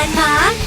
ส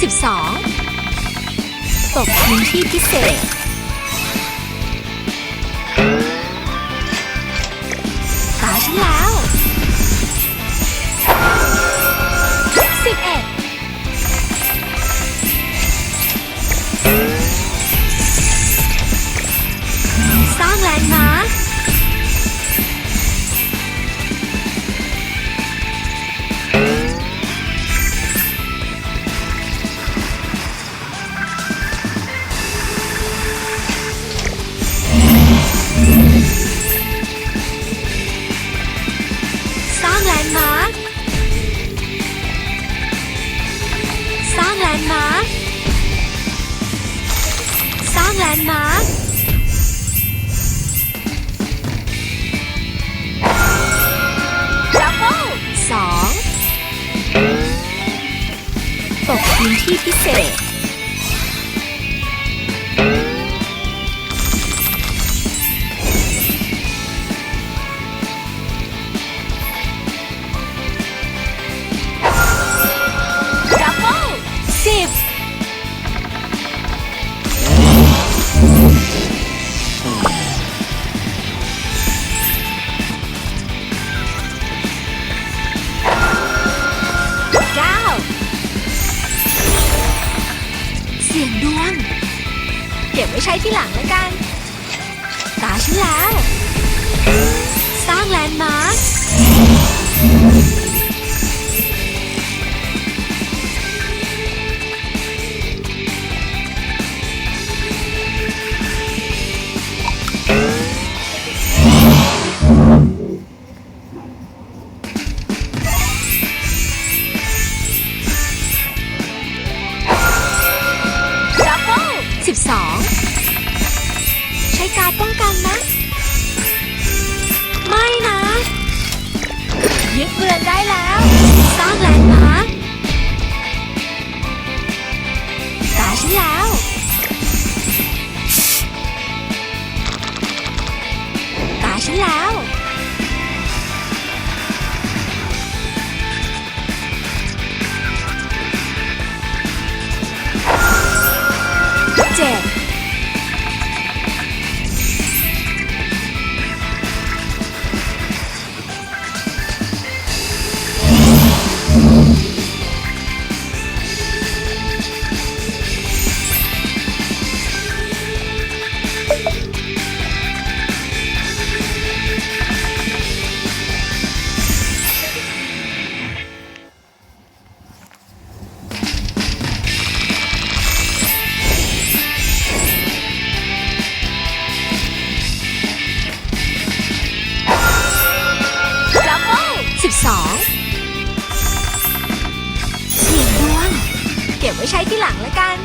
12 ตกพื้นที่พิเศษ ตาฉันแล้ว แลนด์มาร์ค สร้างแลนด์มาร์ค สร้างแลนด์มาร์ค ดับเบิลสองตกพื้นที่พิเศษ ก็บไว้ใช้ที่หลังแล้วกัน ตาฉันแล้ว สร้างแลนด์มาร์ค การป้องกันนะ ไม่นะ ยึดเมืองได้แล้ว สร้างแลนด์มาร์คตาฉันแล้ว ตาฉันแล้ว องสียงดวงเก็บไว้ใช้ที่หลังแล้วกัน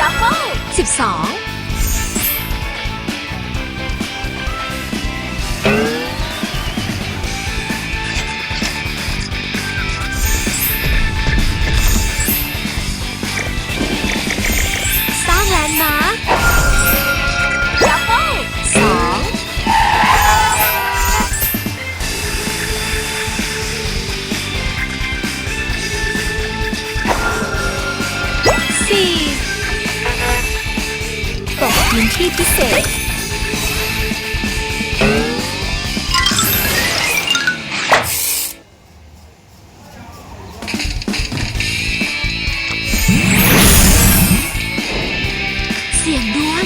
รับเบิ้ลสิบสอง รีพิเศษ เสียงดวง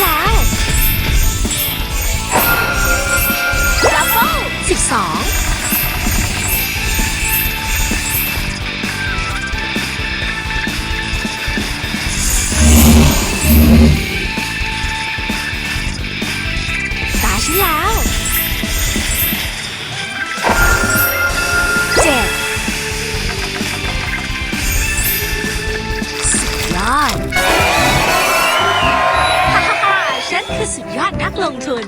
แล้วดับเบิลสิบสองตาฉันแล้ว สุดยอดนักลงทุน